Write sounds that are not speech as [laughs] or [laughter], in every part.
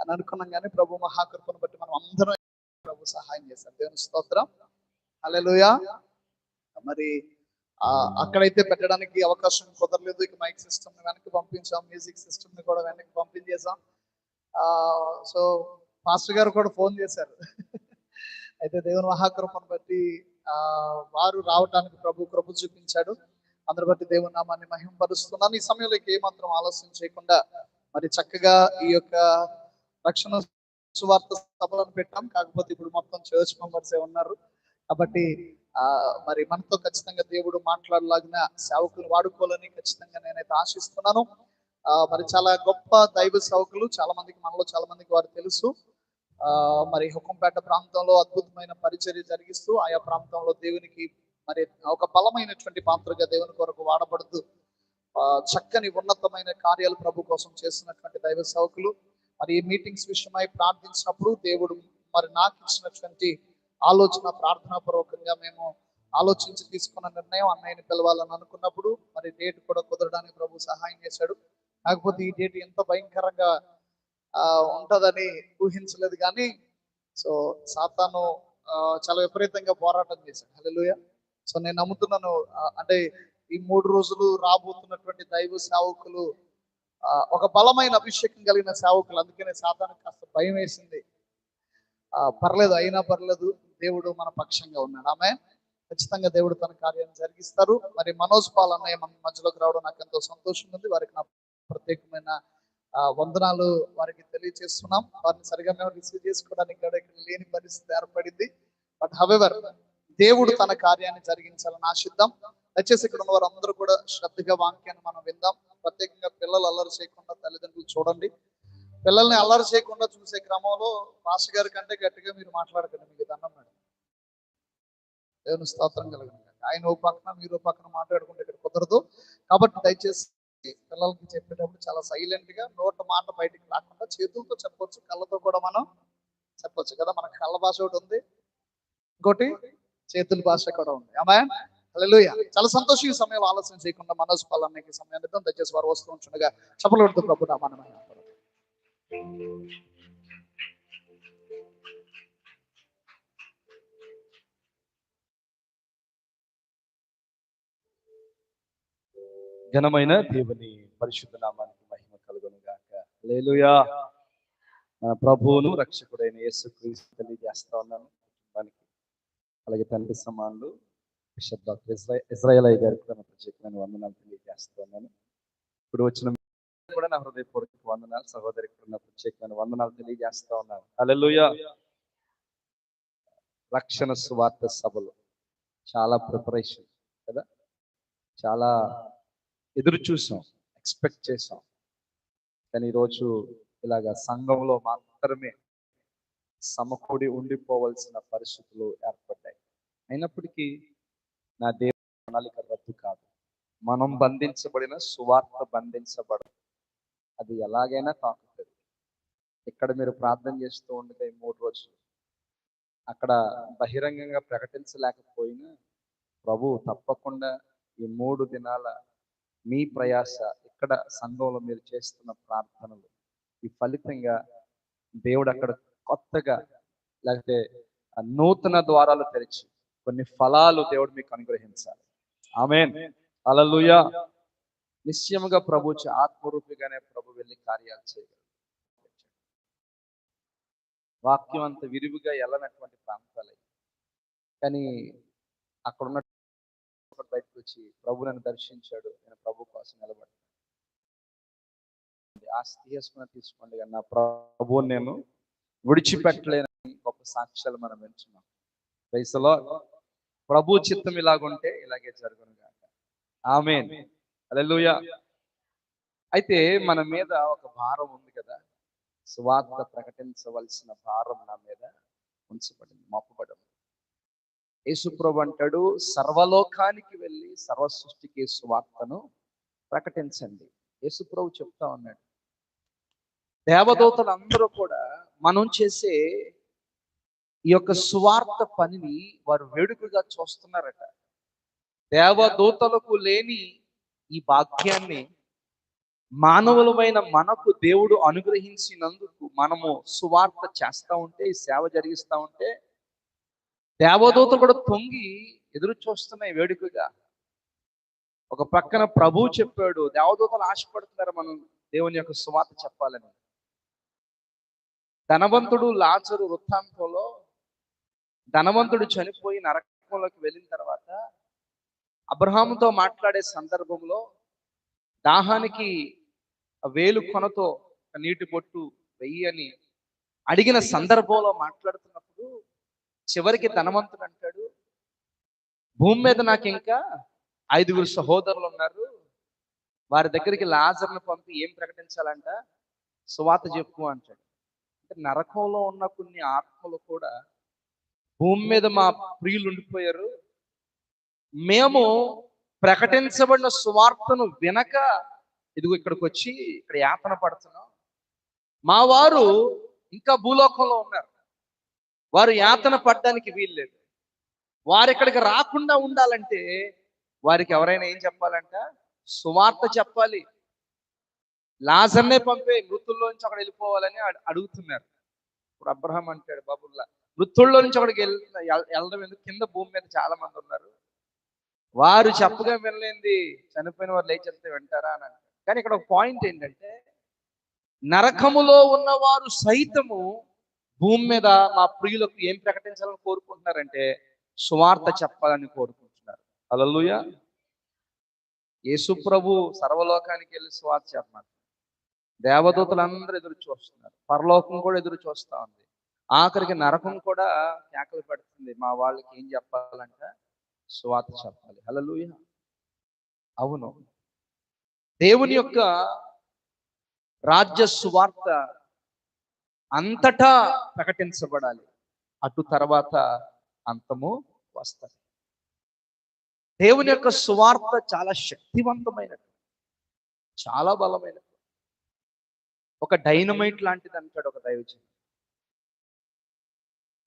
అని అనుకున్నాం కానీ ప్రభు మహాకృపను బట్టి మనం అందరం ప్రభు సహాయం చేశారు దేవుని స్తోత్రం. హల్లెలూయా. మరి ఆ, అక్కడైతే పెట్టడానికి అవకాశం కుదరలేదు. ఇక మైక్ సిస్టమ్ వెనక్కి పంపించాం. మ్యూజిక్ సిస్టమ్ని కూడా వెనక్కి పంపించేసాం ఆ సో మాస్టర్ గారు కూడా ఫోన్ చేశారు. అయితే దేవుని మహాకృపను బట్టి ఆ వారు రావడానికి ప్రభు కృప చూపించాడు. అందరి బట్టి దేవుని నామాన్ని మహిమపరుస్తున్నాను ఈ సమయంలో ఏమాత్రం ఆలస్యం చేయకుండా మరి చక్కగా ఈ యొక్క రక్షణ సువార్త సభలను పెట్టాం. కాకపోతే ఇప్పుడు మొత్తం చర్చ్ మెంబర్సే ఉన్నారు. కాబట్టి ఆ మరి మనతో ఖచ్చితంగా దేవుడు మాట్లాడలాగిన సేవకులు వాడుకోవాలని ఖచ్చితంగా నేనైతే ఆశిస్తున్నాను. ఆ మరి చాలా గొప్ప దైవ సేవకులు చాలా మందికి మనలో చాలా మందికి వారు తెలుసు. ఆ మరి హుకంపేట ప్రాంతంలో అద్భుతమైన పరిచర్య జరిగిస్తూ ఆయా ప్రాంతంలో దేవునికి మరి ఒక బలమైనటువంటి పాత్రగా దేవుని కొరకు వాడబడుతూ ఆ చక్కని ఉన్నతమైన కార్యాలు ప్రభు కోసం చేస్తున్నటువంటి దైవ సేవకులు. మరి ఈ మీటింగ్స్ విషయమై ప్రార్థించినప్పుడు దేవుడు మరి నాకు ఇచ్చినటువంటి ఆలోచన ప్రార్థనా పూర్వకంగా మేము ఆలోచించి తీసుకున్న నిర్ణయం అన్నయ్యని పిలవాలని అనుకున్నప్పుడు మరి డేట్ కూడా కుదరడానికి ప్రభు సహాయం చేశాడు. కాకపోతే ఈ డేట్ ఎంత భయంకరంగా ఆ ఉంటదని ఊహించలేదు కానీ సో సాతాను చాలా విపరీతంగా పోరాటం చేశాడు. హల్లెలూయా. సో నేను నమ్ముతున్నాను అంటే ఈ మూడు రోజులు రాబోతున్నటువంటి దైవ సేవకులు ఒక బలమైన అభిషేకం కలిగిన సేవకులు. అందుకనే సాధారణ కాస్త భయం వేసింది. పర్లేదు అయినా పర్లేదు దేవుడు మన పక్షంగా ఉన్నాడు. ఆమె ఖచ్చితంగా దేవుడు తన కార్యాన్ని జరిగిస్తారు. మరి మనోజ్ పాల్ అన్నయ్య మన మధ్యలోకి రావడం నాకు ఎంతో సంతోషంగా ఉంది. వారికి నా ప్రత్యేకమైన ఆ, వందనాలు వారికి తెలియజేస్తున్నాం వారిని సరిగా మేము రిసీవ్ చేసుకోవడానికి కూడా ఇక్కడ లేని పరిస్థితి ఏర్పడింది. బట్ హవెవర్ దేవుడు తన కార్యాన్ని జరిగించాలని ఆశిద్దాం. దయచేసి ఇక్కడ ఉన్న వారందరూ కూడా శ్రద్ధగా వాక్యాన్ని మనం విందాం. ప్రత్యేకంగా పిల్లలు అల్లరి చేయకుండా తల్లిదండ్రులు చూడండి. పిల్లల్ని అల్లరి చేయకుండా చూసే క్రమంలో మాస్టర్ గారి కంటే గట్టిగా మీరు మాట్లాడకండి. మీకు దండం మేడం దేవుని స్తోత్రం కలగండి ఆయన ఓ పక్కన మీరు ఓ పక్కన మాట్లాడుకుంటే ఇక్కడ కుదరదు. కాబట్టి దయచేసి పిల్లలకి చెప్పేటప్పుడు చాలా సైలెంట్గా నోట మాట బయటికి రాకుండా చేతులతో చెప్పొచ్చు కళ్ళతో కూడా మనం చెప్పొచ్చు కదా. మన కళ్ళ భాష ఒకటి ఉంది. ఇంకోటి చేతుల భాష కూడా ఉంది. అమ్మాయి హల్లెలూయా. చాలా సంతోషం ఈ సమయం ఆలస్యం చేయకుండా మనోజ్ పాలన్నకి సమయాన్ని ఇద్దాం దయచేసి వారు వస్తూ ఉంటుండగా చెప్పలు కొడుతూ ప్రభు నామాన ఘనమైన దేవుని పరిశుద్ధ నామానికి మహిమ కలుగును గాక లేలుయా మన ప్రభువును రక్షకుడైన యేసు క్రీస్తు తెలియజేస్తా ఉన్నాను. కుటుంబానికి అలాగే తండ్రి సమానులు బిషప్ డాక్టర్ ఇజ్రా ఇజ్రాయలయ్య గారికి కూడా నా ప్రత్యేకమైన వందనాలు తెలియజేస్తా ఉన్నాను. ఇప్పుడు వచ్చిన కూడా నా హృదయపూర్వక వందనాలు సహోదరికి కూడా నా ప్రత్యేకమైన వందనాలు తెలియజేస్తా ఉన్నాను. అలెలుయా రక్షణ సువార్త సభలు. చాలా ప్రిపరేషన్ కదా? చాలా ఎదురు చూసాం ఎక్స్పెక్ట్ చేసాం. కానీ ఈరోజు ఇలాగ సంఘంలో మాత్రమే సమకూడి ఉండిపోవలసిన పరిస్థితులు ఏర్పడ్డాయి. అయినప్పటికీ నా దేవుని ప్రణాళిక రద్దు కాదు. మనం బంధించబడిన సువార్త బంధించబడదు. అది ఎలాగైనా తాకుతుంది. ఇక్కడ మీరు ప్రార్థన చేస్తూ ఉండగా ఈ మూడు రోజులు అక్కడ బహిరంగంగా ప్రకటించలేకపోయినా ప్రభు తప్పకుండా ఈ మూడు దినాల మీ ప్రయాస ఇక్కడ సంఘంలో మీరు చేస్తున్న ప్రార్థనలు ఈ ఫలితంగా దేవుడు అక్కడ కొత్తగా లేకపోతే నూతన ద్వారాలు తెరిచి కొన్ని ఫలాలు దేవుడు మీకు అనుగ్రహించాలి. ఆమెన్. అలలుయ నిశ్చయముగా ప్రభు ఆత్మరూపిగానే ప్రభు వెళ్ళి కార్యాలు చేయగలరు వాక్యం అంత విరివిగా వెళ్ళనటువంటి ప్రాంతాలు. కానీ అక్కడ ఉన్న బయటకు వచ్చి ప్రభు నన్ను దర్శించాడు. నేను ప్రభు కోసం నిలబడ్డాను. ఆ చేసుకున్న తీసుకోండి నా ప్రభువుని నేను విడిచిపెట్టలేనని గొప్ప సాక్ష్యాలు మనం వింటున్నాం. వయసులో ప్రభు చిత్తం ఇలాగుంటే ఇలాగే జరుగును ఆమె హల్లెలూయా. అయితే మన మీద ఒక భారం ఉంది కదా. సువార్త ప్రకటించవలసిన భారం నా మీద ఉంచబడింది మోపబడింది. యేసుప్రభు అంటాడు సర్వలోకానికి వెళ్ళి సర్వ సృష్టికి సువార్తను ప్రకటించండి. యేసుప్రభు చెప్తా ఉన్నాడు. దేవదూతలు అందరూ కూడా మనం చేసే ఈ యొక్క సువార్త పనిని వారు వేడుకగా చూస్తున్నారట. దేవదూతలకు లేని ఈ భాగ్యాన్ని మానవులమైన మనకు దేవుడు అనుగ్రహించినందుకు మనము సువార్త చేస్తా ఉంటే ఈ సేవ జరిగిస్తా ఉంటే దేవదూతలు కూడా తొంగి ఎదురు చూస్తున్నాయి వేడుకగా. ఒక పక్కన ప్రభు చెప్పాడు దేవదూతలు ఆశపడుతున్నారు మనం దేవుని యొక్క సువార్త చెప్పాలని. ధనవంతుడు లాజరు వృత్తాంతంలో ధనవంతుడు చనిపోయి నరకంలోకి వెళ్ళిన తర్వాత అబ్రహాముతో మాట్లాడే సందర్భంలో దాహానికి వేలు కొనతో నీటి బొట్టు వెయ్యి అని అడిగిన సందర్భంలో మాట్లాడుతున్నప్పుడు చివరికి ధనవంతుడు అంటాడు భూమి మీద నాకు ఇంకా ఐదుగురు సహోదరులు ఉన్నారు. వారి దగ్గరికి లాజర్ను పంపి ఏం ప్రకటించాలంట? సువాత చెప్పు అంటాడు. అంటే నరకంలో ఉన్న కొన్ని ఆత్మలు కూడా భూమి మీద మా ప్రియులు ఉండిపోయారు. మేము ప్రకటించబడిన సువార్తను వినక ఇదిగో ఇక్కడికి వచ్చి ఇక్కడ యాతన పడుతున్నాం. మా వారు ఇంకా భూలోకంలో ఉన్నారు. వారు యాతన పడడానికి వీల్లేదు. వారు ఇక్కడికి రాకుండా ఉండాలంటే వారికి ఎవరైనా ఏం చెప్పాలంట? సువార్త చెప్పాలి. లాజర్నే పంపే మృతుల్లోంచి అక్కడ వెళ్ళిపోవాలని అడుగుతున్నారు. ఇప్పుడు అబ్రహం అంటాడు బాబుల్లా మృతుల్లో నుంచి వెళ్ వెళ్ళడం ఎందుకు? కింద భూమి మీద చాలా మంది ఉన్నారు. వారు చెప్పగా వినలేంది. చనిపోయిన వారు లేచెళ్తే వింటారా అని కానీ ఇక్కడ ఒక పాయింట్ ఏంటంటే నరకములో ఉన్నవారు సైతము భూమి మీద మా ప్రియులకు ఏం ప్రకటించాలని కోరుకుంటున్నారంటే సువార్త చెప్పాలని కోరుకుంటున్నారు. అలలుయ యేసు ప్రభు సర్వలోకానికి వెళ్ళి సువార్త చెప్పమన్నారు దేవదూతలందరూ ఎదురు చూస్తున్నారు. పరలోకం కూడా ఎదురు చూస్తా ఉంది. ఆఖరికి నరకం కూడా కేకలు పెడుతుంది. మా వాళ్ళకి ఏం చెప్పాలంట? సువార్త చెప్పాలి. హల్లెలూయా. అవును. దేవుని యొక్క రాజ్య సువార్త అంతటా ప్రకటించబడాలి. అటు తర్వాత అంతము వస్తుంది. దేవుని యొక్క సువార్త చాలా శక్తివంతమైనది. చాలా బలమైనది. ఒక డైనమైట్ లాంటిది అంటాడు ఒక దైవజనుడు.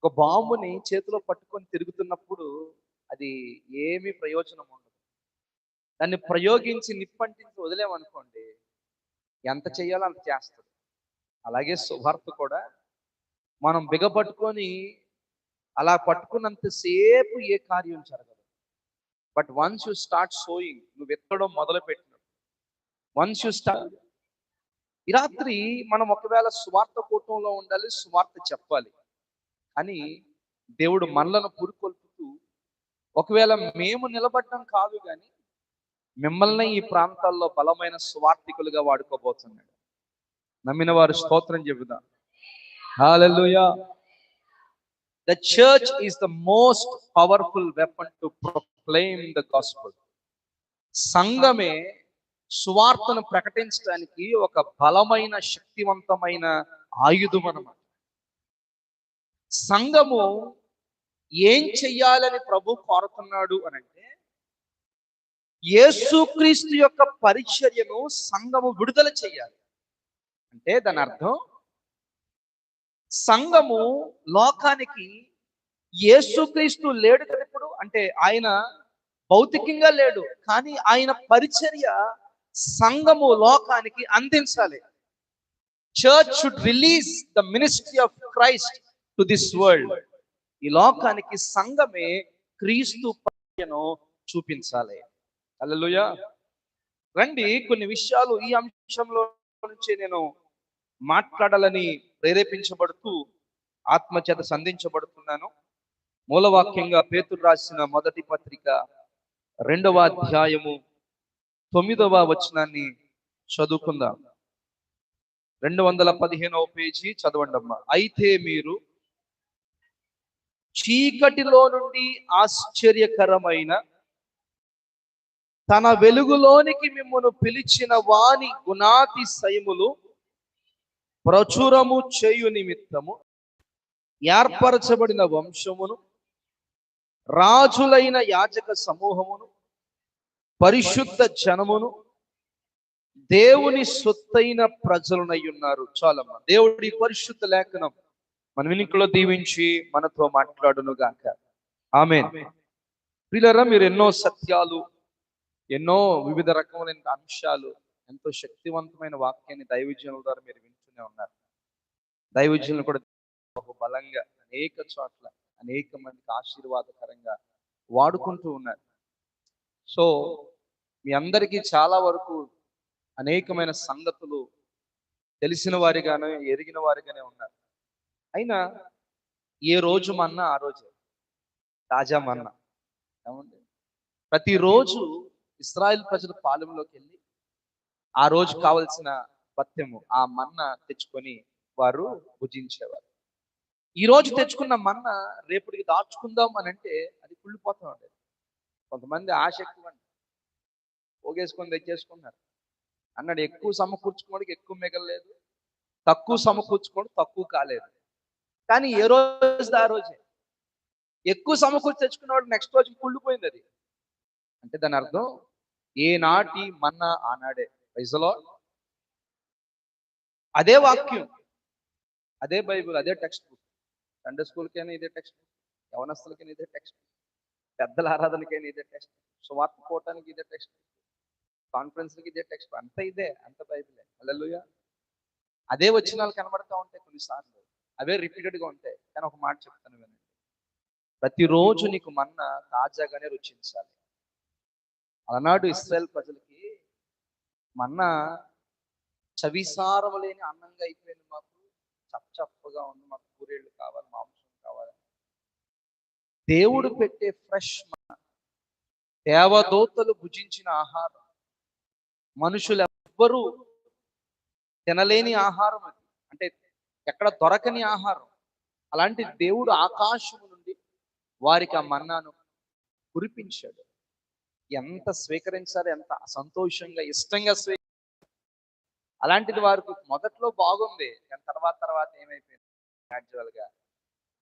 ఒక బాంబుని చేతిలో పట్టుకొని తిరుగుతున్నప్పుడు అది ఏమీ ప్రయోజనం ఉండదు. దాన్ని ప్రయోగించి నిప్పంటించి వదిలేమనుకోండి ఎంత చేయాలో అంత చేస్తుంది. అలాగే సువార్త కూడా మనం బిగపట్టుకొని అలా పట్టుకున్నంతసేపు ఏ కార్యం జరగదు. But once you start sowing నువ్వు ఎత్తడం మొదలు పెట్టినప్పుడు వన్స్ యు స్టార్ట్ ఈ రాత్రి మనం ఒకవేళ సువార్త కూటంలో ఉండాలి సువార్త చెప్పాలి. అని దేవుడు మనలను పురుకొల్పుతూ ఒకవేళ మేము నిలబడటం కాదు కానీ మిమ్మల్ని ఈ ప్రాంతాల్లో బలమైన సువార్థికులుగా వాడుకోబోతున్నాడు. నమ్మిన వారు స్తోత్రం చెబుదాం. Hallelujah the church is the most powerful weapon to proclaim the gospel సంఘమే సువార్తను ప్రకటించడానికి ఒక బలమైన శక్తివంతమైన ఆయుధం అన్నమాట సంఘము ఏం చెయ్యాలని ప్రభు కోరుతున్నాడు అని అంటే యేసుక్రీస్తు యొక్క పరిచర్యను సంఘము విడుదల చేయాలి అంటే దాని అర్థం సంఘము లోకానికి యేసుక్రీస్తు లేడు కదా ఇప్పుడు అంటే ఆయన భౌతికంగా లేడు కానీ ఆయన పరిచర్య సంఘము లోకానికి అందించాలి. Church should release the ministry of Christ to this world ఈ లోకానికి సంఘమే క్రీస్తు పరిచయను చూపించాలి. అల్లెలుయ రండి కొన్ని విషయాలు ఈ అంశంలో నుంచి నేను మాట్లాడాలని ప్రేరేపించబడుతూ ఆత్మచేత సంధించబడుతున్నాను. మూలవాక్యంగా పేతురు రాసిన మొదటి పత్రిక రెండవ అధ్యాయము తొమ్మిదవ వచనాన్ని చదువుకుందాం. రెండు వందల పదిహేనవ పేజీ చదవండి అమ్మా అయితే మీరు చీకటిలో నుండి ఆశ్చర్యకరమైన తన వెలుగులోనికి మిమ్మను పిలిచిన వాని గుణాతిశయములు ప్రచురము చేయు నిమిత్తము ఏర్పరచబడిన వంశమును రాజులైన యాజక సమూహమును పరిశుద్ధ జనమును దేవుని సొత్తైన ప్రజలునై ఉన్నారు. చాలమ్మ దేవుడి పరిశుద్ధ లేఖనం. మన వినికిలో దీవించి మనతో మాట్లాడును గాక ఆమె ప్రిలరా మీరు ఎన్నో సత్యాలు ఎన్నో వివిధ రకములైన అంశాలు ఎంతో శక్తివంతమైన వాక్యాన్ని దైవజనుల ద్వారా మీరు వింటూనే ఉన్నారు. దైవజనులు కూడా బలంగా అనేక చోట్ల అనేక మందికి ఆశీర్వాదకరంగా వాడుకుంటూ ఉన్నారు. సో మీ అందరికీ చాలా వరకు అనేకమైన సంగతులు తెలిసిన వారిగానే ఎరిగిన వారిగానే ఉన్నారు. అయినా ఏ రోజు మన్నా ఆ రోజే. తాజా మన్నా ఏమండి? ప్రతిరోజు ఇస్రాయల్ ప్రజల పాలెంలోకి వెళ్ళి ఆ రోజు కావలసిన పత్యము ఆ మన్న తెచ్చుకొని వారు భుజించేవారు. ఈ రోజు తెచ్చుకున్న మన్న రేపటికి దాచుకుందాం అని అంటే అది కుళ్ళిపోతా ఉండేది. కొంతమంది ఆశ ఎక్కువ అండి పోగేసుకొని తెచ్చేసుకున్నారు. అన్నాడు ఎక్కువ సమకూర్చుకోవడానికి ఎక్కువ మిగలలేదు. తక్కువ సమకూర్చుకోవడం తక్కువ కాలేదు. కానీ ఏ రోజు ఆ రోజే. ఎక్కువ సమకూర్చి తెచ్చుకున్నవాడు నెక్స్ట్ రోజు కుళ్ళిపోయింది అది అంటే దాని అర్థం ఏనాటి మన్న ఆనాడే. వయసులో అదే వాక్యం. అదే బైబిల్ అదే టెక్స్ట్ బుక్ సండే స్కూల్కైనా ఇదే టెక్స్ట్ బుక్ యవనస్తులకైనా ఇదే టెక్స్ట్ బుక్ పెద్దల ఆరాధనకైనా ఇదే టెక్స్ట్ బుక్ సువార్త పోవటానికి ఇదే టెక్స్ట్ బుక్ కాన్ఫరెన్స్లకి ఇదే టెక్స్ట్ బుక్ ఇదే అంత బైబిలే. హల్లెలూయా అదే వచ్చినాలు కనబడతా ఉంటాయి కొన్నిసార్లు అవే రిపీటెడ్గా ఉంటాయి. కానీ ఒక మాట చెప్తాను వినండి. ప్రతిరోజు నీకు మన్న తాజాగానే రుచించాలి. అలనాడు ఇస్రాయల్ ప్రజలకి మన్న చవిసారం లేని అన్నంగా అయిపోయింది మాకు. చప్పచప్పగా ఉంది. మాకు కూరేళ్ళు కావాలి మాంసం కావాలి. దేవుడు పెట్టే ఫ్రెష్ మన్న దేవదూతలు భుజించిన ఆహారం. మనుషులు ఎవ్వరూ తినలేని ఆహారం అది. ఎక్కడ దొరకని ఆహారం. అలాంటి దేవుడు ఆకాశము నుండి వారికి ఆ మన్నాను కురిపించాడు. ఎంత స్వీకరించాలి ఎంత సంతోషంగా ఇష్టంగా స్వీ అలాంటిది వారికి మొదట్లో బాగుంది. కానీ తర్వాత తర్వాత ఏమైపోయింది? యాక్చువల్గా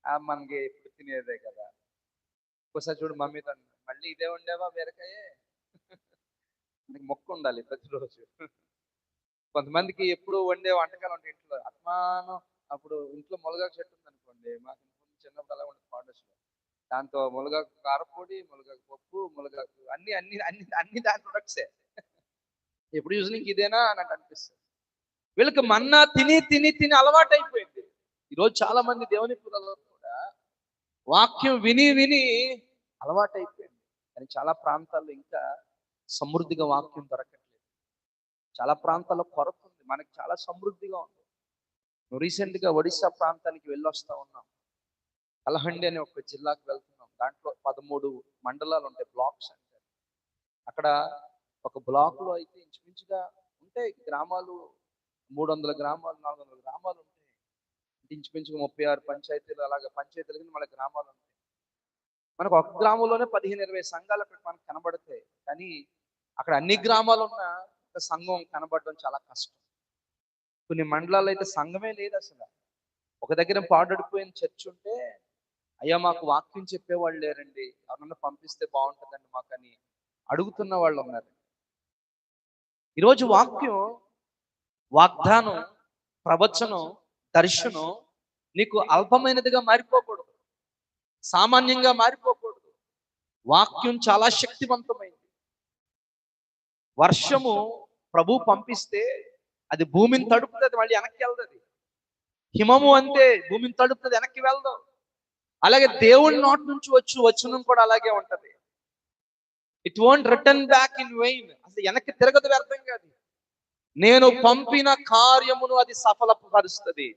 ఆ మనకి ఎప్పుడు తినేదే కదా. ఒకసారి చూడు మమ్మీ తను మళ్ళీ ఇదే ఉండేవా బీరకాయే? [laughs] నీకు మొక్క ఉండాలి ప్రతిరోజు. కొంతమందికి ఎప్పుడు వండే వంటకాలు ఉంటాయి ఇంట్లో. అత్మానం అప్పుడు ఇంట్లో మునగాకు చెట్టు ఉంది అనుకోండి మాకు ఇంట్లో చిన్నప్పుడు అలా ఉంటుంది ఫాడర్స్లో దాంతో మునగాకు కారపొడి మునగాకు పప్పు మునగాకు అన్ని అన్ని అన్ని అన్ని దాని ప్రొడక్ట్సే. ఎప్పుడు నీకు ఇదేనా అని నాకు అనిపిస్తుంది. వీళ్ళకి మన్నా తిని తిని తిని అలవాటు అయిపోయింది ఈరోజు చాలా మంది దేవుని పిల్లలు కూడా వాక్యం విని విని అలవాటు అయిపోయింది కానీ చాలా ప్రాంతాల్లో ఇంకా సమృద్ధిగా వాక్యం దొరకట్లేదు. చాలా ప్రాంతాల్లో కొరత ఉంది. మనకి చాలా సమృద్ధిగా ఉంది. నువ్వు రీసెంట్గా గా ఒడిశా ప్రాంతానికి వెళ్ళొస్తా ఉన్నాం కలహండి అనే ఒక జిల్లాకు వెళ్తున్నాం దాంట్లో పదమూడు మండలాలు ఉంటాయి బ్లాక్స్ అంటే అక్కడ ఒక బ్లాక్లో అయితే ఇంచుమించుగా ఉంటాయి గ్రామాలు మూడు వందల గ్రామాలు నాలుగు వందల గ్రామాలు ఉంటాయి. ఇంచుమించుగా ముప్పై ఆరు పంచాయతీలు అలాగే పంచాయతీలు కింద మన గ్రామాలు ఉంటాయి. మనకు ఒక గ్రామంలోనే పదిహేను ఇరవై సంఘాలు అక్కడ మనకు కనబడతాయి. కానీ అక్కడ అన్ని గ్రామాలు ఉన్న ఒక సంఘం కనబడడం చాలా కష్టం. కొన్ని మండలాలు అయితే సంఘమే లేదు అసలు ఒక దగ్గర పాడడిపోయిన చర్చ్ ఉంటే అయ్యా మాకు వాక్యం చెప్పేవాళ్ళు లేరండి ఎవరన్నా పంపిస్తే బాగుంటుందండి మాకని అడుగుతున్న వాళ్ళు ఉన్నారు. ఈరోజు వాక్యం వాగ్దానం ప్రవచనం దర్శనం నీకు అల్పమైనదిగా మారిపోకూడదు. సామాన్యంగా మారిపోకూడదు. వాక్యం చాలా శక్తివంతమైంది. వర్షము ప్రభు పంపిస్తే అది భూమిని తడుపుతుంది మళ్ళీ వెనక్కి వెళ్తుంది. హిమము అంతే భూమిని తడుపుతుంది వెనక్కి వెళ్దాం. అలాగే దేవుడి నోటి నుంచి వచ్చి వచనం కూడా అలాగే ఉంటది. It won't return back in vain అసలు వెనక్కి తిరగదు వ్యర్థం కాదు. నేను పంపిన కార్యమును అది సఫలపరుస్తుంది.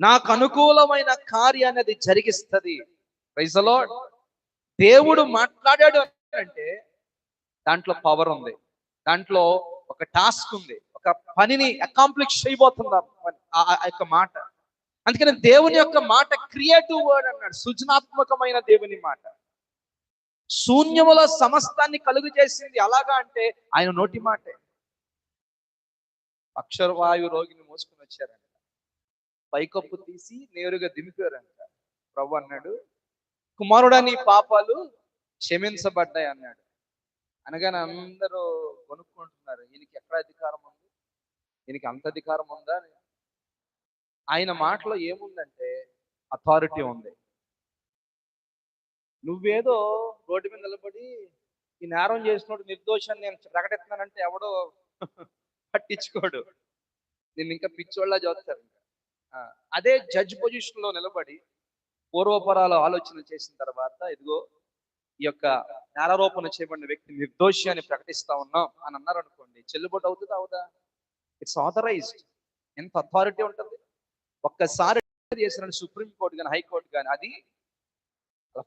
నాకు అనుకూలమైన కార్యాన్ని అది జరిగిస్తుంది. ప్రైజలో దేవుడు మాట్లాడాడు అంటే దాంట్లో పవర్ ఉంది. దాంట్లో ఒక టాస్క్ ఉంది. యొక్క పనిని అకాంప్లిష్ చేయబోతున్నారు ఆ ఆ యొక్క మాట. అందుకని దేవుని యొక్క మాట క్రియేటివ్ వర్డ్ అన్నాడు. సృజనాత్మకమైన దేవుని మాట. శూన్యములో సమస్తాన్ని కలుగు చేసింది అలాగా అంటే ఆయన నోటి మాటే. అక్షరవాయు రోగిని మోసుకుని వచ్చారంట. పైకప్పు తీసి నేరుగా దింపారంట ప్రభు అన్నాడు కుమారుడా నీ పాపాలు క్షమించబడ్డాయి అన్నాడు. అనగానే అందరూ కొనుక్కుంటున్నారు ఈయనకి ఎక్కడ అధికారం ఉంది? ఈయనకి అంత అధికారం ఉందా. ఆయన మాటలో ఏముందంటే అథారిటీ ఉంది. నువ్వేదో రోడ్డు మీద నిలబడి ఈ నేరం చేసినోడు నిర్దోషాన్ని నేను ప్రకటిస్తున్నానంటే ఎవడో [laughs] పట్టించుకోడు. నిన్ను ఇంకా పిచ్చోళ్ళ చూస్తారు అదే జడ్జ్ పొజిషన్లో నిలబడి పూర్వపరాల ఆలోచన చేసిన తర్వాత ఇదిగో ఈ యొక్క నేరారోపణ చేయబడిన వ్యక్తి నిర్దోషి అని ప్రకటిస్తా ఉన్నాం అని అన్నారు అనుకోండి చెల్లుబాటు అవుతుందా అవుదా? ఇట్స్ ఆథరైజ్డ్ ఎంత అథారిటీ ఉంటుంది? ఒక్కసారి చేసిన సుప్రీం కోర్టు కానీ హైకోర్టు కానీ అది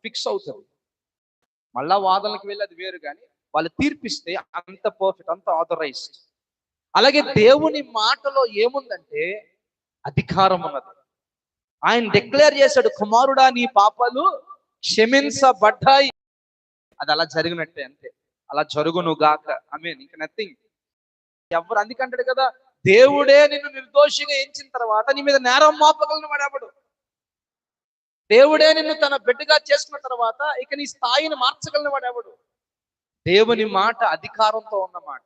ఫిక్స్ అవుతుంది. మళ్ళా వాదనలకు వెళ్ళి అది వేరు కానీ వాళ్ళు తీర్పిస్తే అంత పర్ఫెక్ట్ అంత ఆథరైజ్డ్ అలాగే దేవుని మాటలో ఏముందంటే అధికారం ఉన్నది. ఆయన డిక్లేర్ చేశాడు కుమారుడా నీ పాపాలు క్షమించబడ్డాయి. అది అలా జరిగినట్టే అంతే. అలా జరుగును గాక. ఐ మీన్ ఇంకా నథింగ్ ఎవరు అందుకంటాడు కదా దేవుడే నిన్ను నిర్దోషిగా ఎంచిన తర్వాత నీ మీద నేరం మోపగలను వాడేవాడు దేవుడే నిన్ను తన బిడ్డగా చేసుకున్న తర్వాత ఇక నీ స్థాయిని మార్చగలను వాడేవాడు దేవుని మాట అధికారంతో ఉన్నమాట.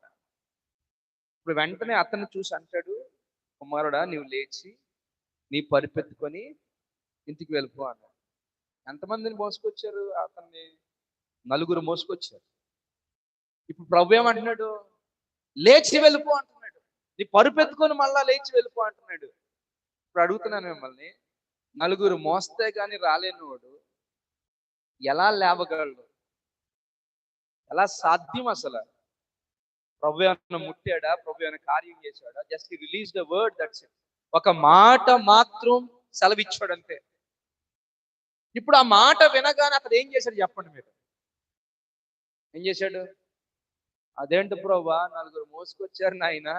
ఇప్పుడు వెంటనే అతన్ని చూసి అంటాడు కుమారుడా నీవు లేచి నీ పరిపెత్తుకొని ఇంటికి వెళ్ళిపో అన్నాడు. ఎంతమందిని మోసుకొచ్చారు అతన్ని? నలుగురు మోసుకొచ్చారు. ఇప్పుడు ప్రభు ఏమంటున్నాడు? లేచి వెళ్ళిపో అంటున్నాడు. నీ పరుపెత్తుకొని మళ్ళా లేచి వెళ్ళిపో అంటున్నాడు. ఇప్పుడు అడుగుతున్నాను మిమ్మల్ని నలుగురు మోస్తే గాని రాలేనివాడు ఎలా లేవగలడు? ఎలా సాధ్యం అసలు? ప్రభు ఏమన్నా ముట్టాడా? ప్రభు ఏమైనా కార్యం చేశాడా? Just release the word that's ఒక మాట మాత్రం సెలవిచ్చాడు అంతే. ఇప్పుడు ఆ మాట వినగానే అతడు ఏం చేశాడు చెప్పండి మీరు? ఏం చేశాడు? అదేంటి ప్రభా? నలుగురు మోసుకొచ్చారు నాయన.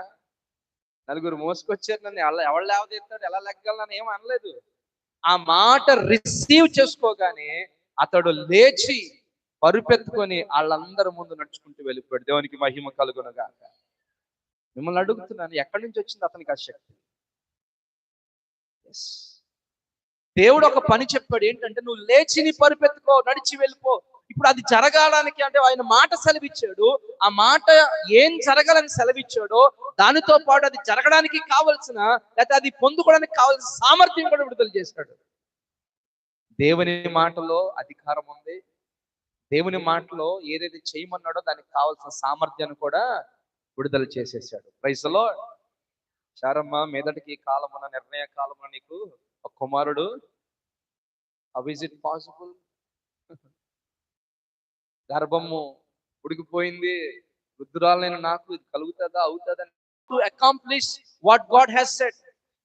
నలుగురు మోసుకొచ్చారు నన్ను. ఎలా ఎవరు లేవదీస్తాడు ఎలా లెక్కగలను ఏం అనలేదు. ఆ మాట రిసీవ్ చేసుకోగానే అతడు లేచి పరుపెత్తుకొని వాళ్ళందరి ముందు నడుచుకుంటూ వెళ్ళిపోయాడు. దేవునికి మహిమ కలుగునుగాక. మిమ్మల్ని అడుగుతున్నాను ఎక్కడి నుంచి వచ్చింది అతనికి ఆ శక్తి? Yes. దేవుడు ఒక పని చెప్పాడు. ఏంటంటే నువ్వు లేచి నీ పరుపెత్తుకో నడిచి వెళ్ళిపో. ఇప్పుడు అది జరగాలని అంటే ఆయన మాట సెలవిచ్చాడు. ఆ మాట ఏం జరగాలని సెలవిచ్చాడో దానితో పాటు అది జరగడానికి కావలసిన లేకపోతే అది పొందుకోవడానికి కావాల్సిన సామర్థ్యం కూడా విడుదల చేశాడు. దేవుని మాటలో అధికారం ఉంది. దేవుని మాటలో ఏదైతే చేయమన్నాడో దానికి కావాల్సిన సామర్థ్యాన్ని కూడా విడుదల చేసేసాడు. ప్రైజ్లో చారమ్మ మీదటికి కాలమున నిర్ణయ కాలమున నీకు ఒక కుమారుడు. హౌ ఇస్ ఇట్ పాసిబుల్ గర్భము ఉడికిపోయింది. వృద్ధురాలైన నాకు ఇది కలుగుతుందా అవుతుందా to accomplish what God has set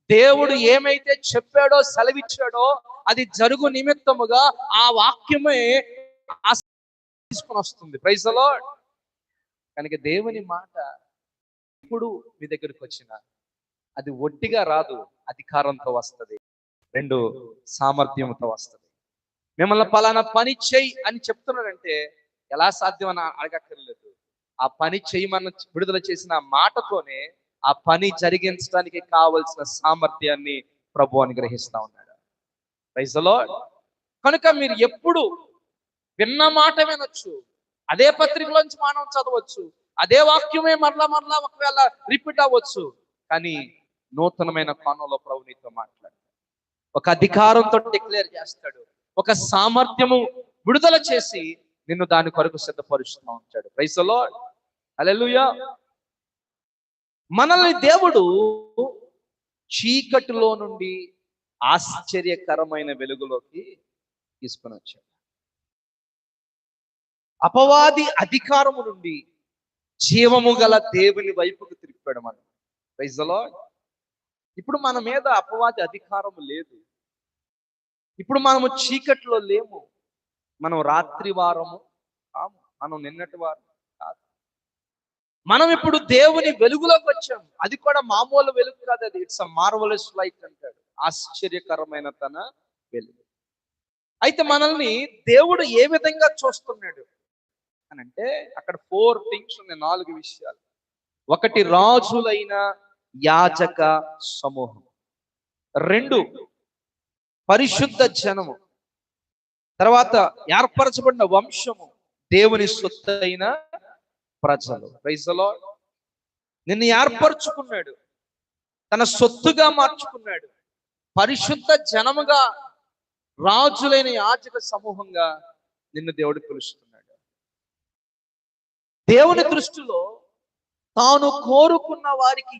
దేవుడు ఏమైతే చెప్పాడో సెలవిచ్చాడో అది జరుగు నిమిత్తముగా ఆ వాక్యమే తీసుకొని వస్తుంది. ప్రైజ్ కనుక దేవుని మాట ఇప్పుడు మీ దగ్గరికి వచ్చిన అది ఒట్టిగా రాదు అధికారంతో వస్తది. రెండు సామర్థ్యంతో వస్తది. మిమ్మల్ని పలానా పని చెయ్యి అని చెప్తున్నాడంటే ఎలా సాధ్యం అని అడగక్కర్లేదు. ఆ పని చేయమన్న విడుదల చేసిన మాటతోనే ఆ పని జరిగించడానికి కావలసిన సామర్థ్యాన్ని ప్రభు అనుగ్రహిస్తా ఉన్నాడు. రైజలో కనుక మీరు ఎప్పుడు విన్న మాట వినొచ్చు. అదే పత్రికలోంచి మానవ చదవచ్చు. అదే వాక్యమే మరలా మరలా ఒకవేళ రిపీట్ అవ్వచ్చు. కానీ నూతనమైన కోణంలో ప్రభు నీతో మాట్లాడు. ఒక అధికారంతో డిక్లేర్ చేస్తాడు. ఒక సామర్థ్యము విడుదల చేసి నిన్ను దాని కొరకు సిద్ధపరుస్తూ ఉంటాడు ప్రైసలో అలెలుయా మనల్ని దేవుడు చీకటిలో నుండి ఆశ్చర్యకరమైన వెలుగులోకి తీసుకుని వచ్చాడు. అపవాది అధికారము నుండి జీవము గల దేవుని వైపుకు తిరిగిపోయాడు మనం. ప్రైజలో ఇప్పుడు మన మీద అపవాది అధికారము లేదు. ఇప్పుడు మనము చీకట్లో లేము. మనం రాత్రి వారము. కాము మనం నిన్నటి వారం కాదు. మనం ఇప్పుడు దేవుని వెలుగులోకి వచ్చాం అది కూడా మామూలు వెలుగు కాదు అది. ఇట్స్ అ మార్వలస్ లైట్ అంటాడు. ఆశ్చర్యకరమైన తన వెలుగు. అయితే మనల్ని దేవుడు ఏ విధంగా చూస్తున్నాడు? అని అంటే అక్కడ ఫోర్ థింగ్స్ ఉన్నాయి నాలుగు విషయాలు. ఒకటి రాజులైన యాజక సమూహం. రెండు పరిశుద్ధ జనము. తర్వాత ఏర్పరచబడిన వంశము దేవుని సొత్తైన ప్రజలు. ప్రైజలో నిన్ను ఏర్పరచుకున్నాడు. తన సొత్తుగా మార్చుకున్నాడు. పరిశుద్ధ జనముగా రాజులైన యాజక సమూహంగా నిన్ను దేవుడు పిలుస్తున్నాడు. దేవుని దృష్టిలో తాను కోరుకున్న వారికి